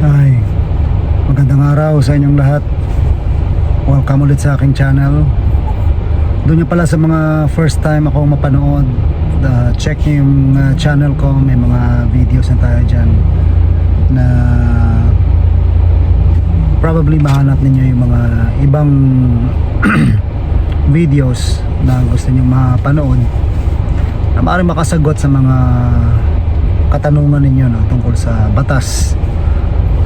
Ay, magandang araw sa inyong lahat. Welcome ulit sa aking channel. Doon nyo pala sa mga first time ako mapanood, uh, check nyo yung uh, channel ko. May mga videos na tayo dyan na probably mahanap ninyo yung mga ibang videos na gusto nyo mapanood na maaaring makasagot sa mga katanungan ninyo no, tungkol sa batas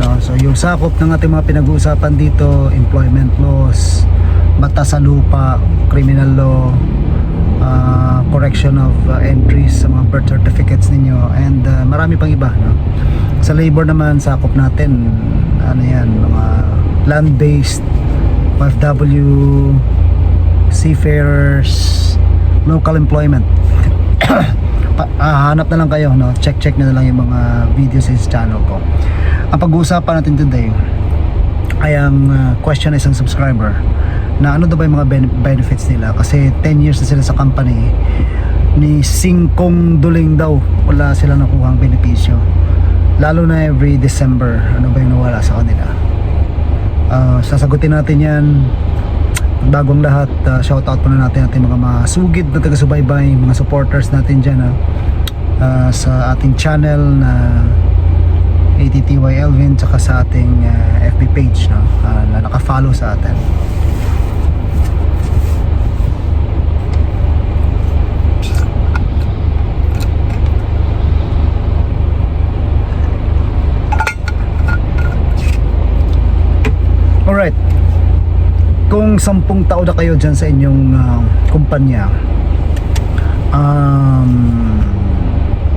No, so yung sakop ng ating mga pinag-uusapan dito, employment laws, batas sa lupa, criminal law, uh, correction of uh, entries sa mga birth certificates ninyo and uh, marami pang iba no? sa labor naman sakop natin ano yan mga land-based OFW seafarers local employment. Pa, hanap na lang kayo no? Check check na lang yung mga videos sa channel ko ang pag-uusapan natin today ay ang uh, question ng isang subscriber na ano daw ba yung mga ben- benefits nila? Kasi 10 years na sila sa company ni Singkong Duling daw wala sila nakuhang benepisyo. Lalo na every December ano ba yung nawala sa kanila? Ah, sasagutin natin yan. Bagong lahat uh, shout out muna natin ating mga masugid na taga-subaybay mga supporters natin dyan ah, ah, sa ating channel na ATTY Elvin tsaka sa ating ah, FB page no, ah, na naka-follow sa atin. Alright. Kung sampung tao na kayo dyan sa inyong ah, kumpanya um,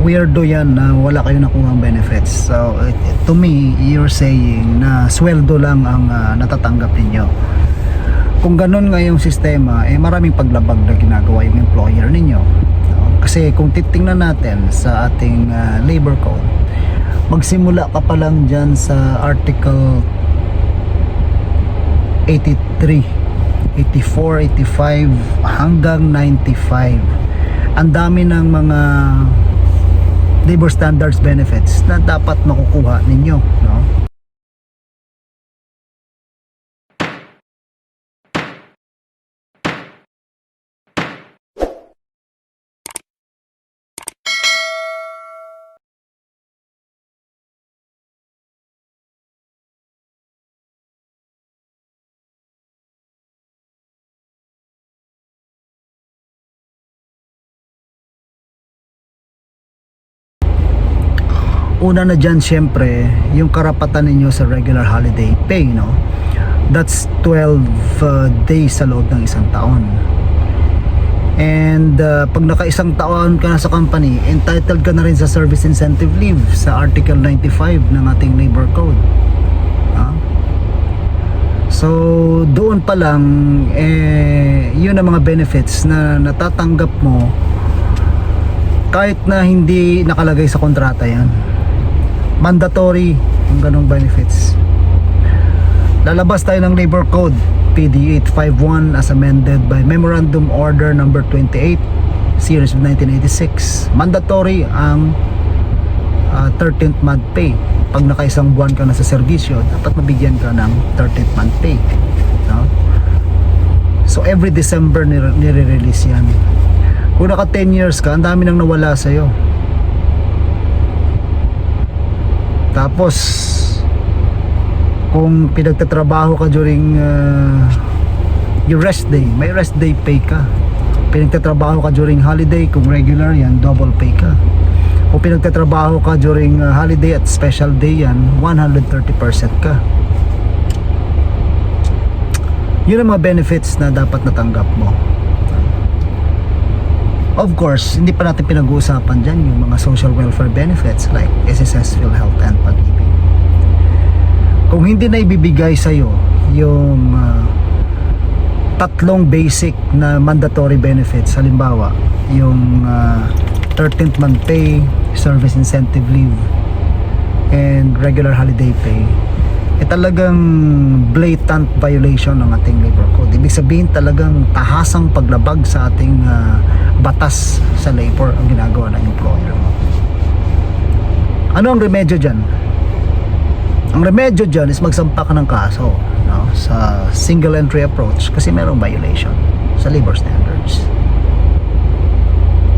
weirdo yan na wala kayo nakuhang benefits. So to me you're saying na sweldo lang ang ah, natatanggap ninyo. Kung ganun nga yung sistema eh maraming paglabag na ginagawa yung employer ninyo. Kasi kung titingnan natin sa ating ah, labor code magsimula ka pa lang dyan sa article 83 84, 85 hanggang 95 ang dami ng mga labor standards benefits na dapat makukuha ninyo una na dyan syempre yung karapatan ninyo sa regular holiday pay no? That's 12 uh, days sa loob ng isang taon. And uh, pag naka-isang taon ka na sa company entitled ka na rin sa service incentive leave sa article 95 ng ating labor code. Ah. so doon pa lang eh yun ang mga benefits na natatanggap mo kahit na hindi nakalagay sa kontrata yan mandatory ang ganong benefits. Lalabas tayo ng labor code PD 851 as amended by memorandum order number 28 series of 1986 mandatory ang uh, 13th month pay. Pag nakaisang buwan ka na sa serbisyo dapat mabigyan ka ng 13th month pay no? so every December nire- nire-release yan. Kung naka 10 years ka ang dami nang nawala sa'yo Tapos kung pinagtatrabaho ka during uh, your rest day, may rest day pay ka. Pinagtatrabaho ka during holiday, kung regular yan, double pay ka. Kung pinagtatrabaho ka during uh, holiday at special day yan, 130% ka. Yun ang mga benefits na dapat natanggap mo. Of course, hindi pa natin pinag-uusapan dyan yung mga social welfare benefits like SSS, PhilHealth, and pag-ibig. Kung hindi na ibibigay sa'yo yung ah, tatlong basic na mandatory benefits, halimbawa, yung ah, 13th month pay, service incentive leave, and regular holiday pay, eh talagang blatant violation ng ating labor code. Ibig sabihin talagang tahasang paglabag sa ating ah, batas sa labor ang ginagawa ng employer mo. Ano ang remedyo dyan? ang remedyo dyan is magsampa ka ng kaso no, sa single entry approach kasi merong violation sa labor standards.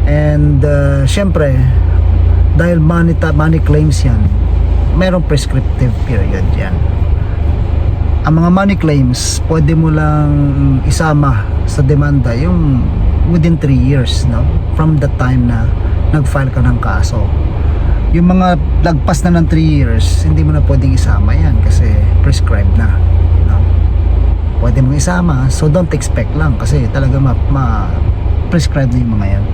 And uh, syempre, dahil money, money claims yan, merong prescriptive period yan. Ang mga money claims, pwede mo lang isama sa demanda yung within 3 years no? from the time na nag-file ka ng kaso. Yung mga lagpas na ng 3 years, hindi mo na pwedeng isama yan kasi prescribed na. No? Pwede mong isama, so don't expect lang kasi talaga ma, ma prescribed na yung mga yan.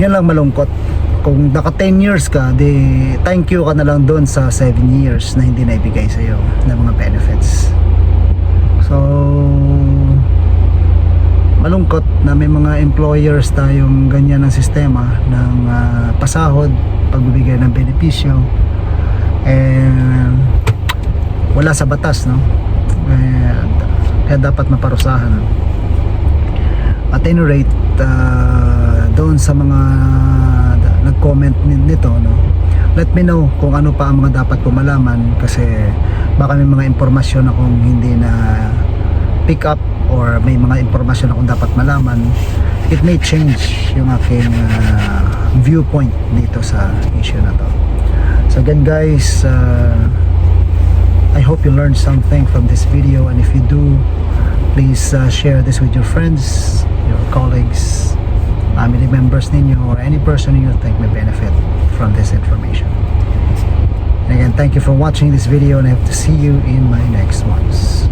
Yan lang malungkot. Kung naka 10 years ka, di thank you ka na lang doon sa 7 years na hindi naibigay sa iyo ng mga benefits. Malungkot na may mga employers tayong ganyan ng sistema ng ah, pasahod, pagbibigay ng benepisyo and wala sa batas no? And, kaya dapat maparusahan. At any rate uh, doon sa mga nag-comment ni- nito no? Let me know kung ano pa ang mga dapat ko malaman kasi baka may mga impormasyon akong hindi na pick up or may mga impormasyon akong dapat malaman it may change yung aking uh, viewpoint dito sa issue na to. So again guys uh, I hope you learned something from this video and if you do please uh, share this with your friends your colleagues family members ninyo or any person you think may benefit from this information. And again thank you for watching this video and I hope to see you in my next ones